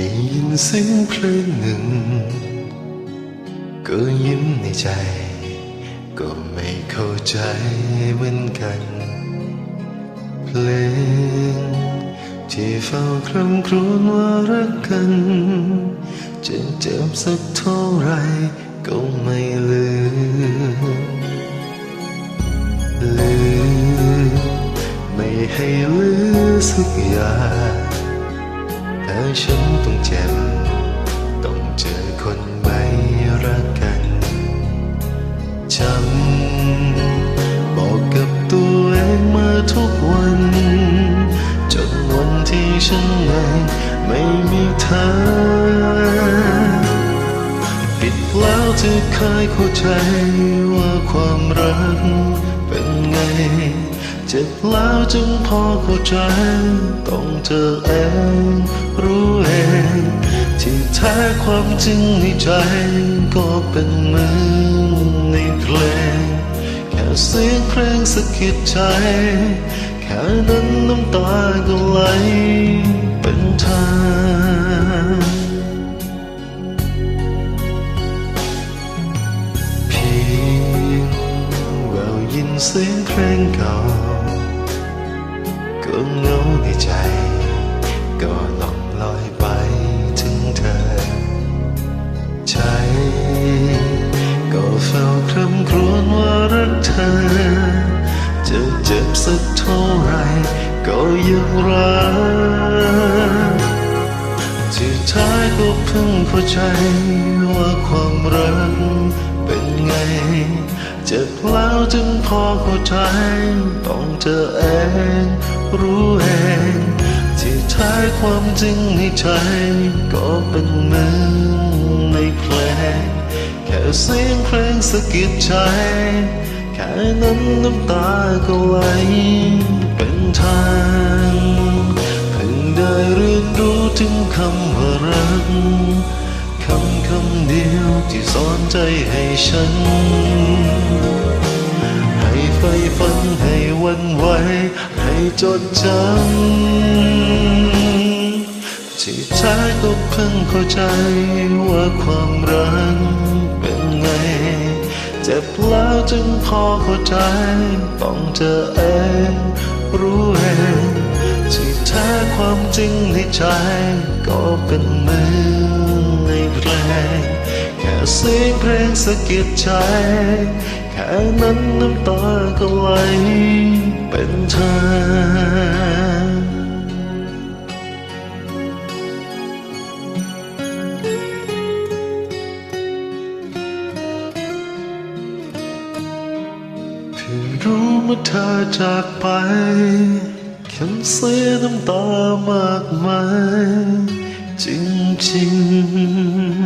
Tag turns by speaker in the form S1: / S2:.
S1: ได้ยินเสียงเพลงหนึ่ง ก็ยิ้มในใจ ก็ไม่เข้าใจเหมือนกัน เพลง ที่เฝ้าคร่ำครวญว่ารักกัน จะเจ็บสักเท่าไรก็ไม่ลืมลืมไม่ให้ลือสักอย่าง แต่ฉันต้องเจ็บ ต้องเจอคนไม่รักกันจำบอกกับตัวเองมาทุกวัน จนวันที่ฉันเองไม่มีเธอ ปิดแล้วที่เคยเข้าใจว่าความรักเป็นไง เจ็บแล้วจึงพอเข้าใจ ต้องเธอเองรู้เอง ที่แท้ความจริงในใจก็เป็นเหมือนในเพลง แค่เสียงเพลงสะกิดใจ แค่นั้นน้ำตาก็ไหลเป็นทางเพียงแววยินเสียงเพลงเก่า ก็ยังรักที่ท้ายก็เพิ่งเข้าใจว่าความรักเป็นไงเจ็บแล้วจึงพอเข้าใจต้องเธอเองรู้เองที่ท้ายความจริงในใจก็เป็นเหมือนในเพลงแค่เสียงเพลงสะกิดใจแค่นั้นน้ำตาก็ไหล ทางเพิ่งได้เรียนรู้ถึงคำว่ารักคำคำเดียวที่สอนใจให้ฉัน ให้ไฟฝันให้วันไหวให้จดจำที่แท้ก็เพิ่งเข้าใจว่าความรักเป็นไงเจ็บแล้วจึงพอเข้าใจ ต้องเจอเอง รู้เองที่แท้ความจริงในใจ ก็เป็นเหมือนในเพลงแค่เสียงเพลงสะกิดใจ แค่นั้นน้ำตาก็ไหลเป็นเธอ มื่อเธอจากไปฉันเสียน้ำตามากมายจริงๆ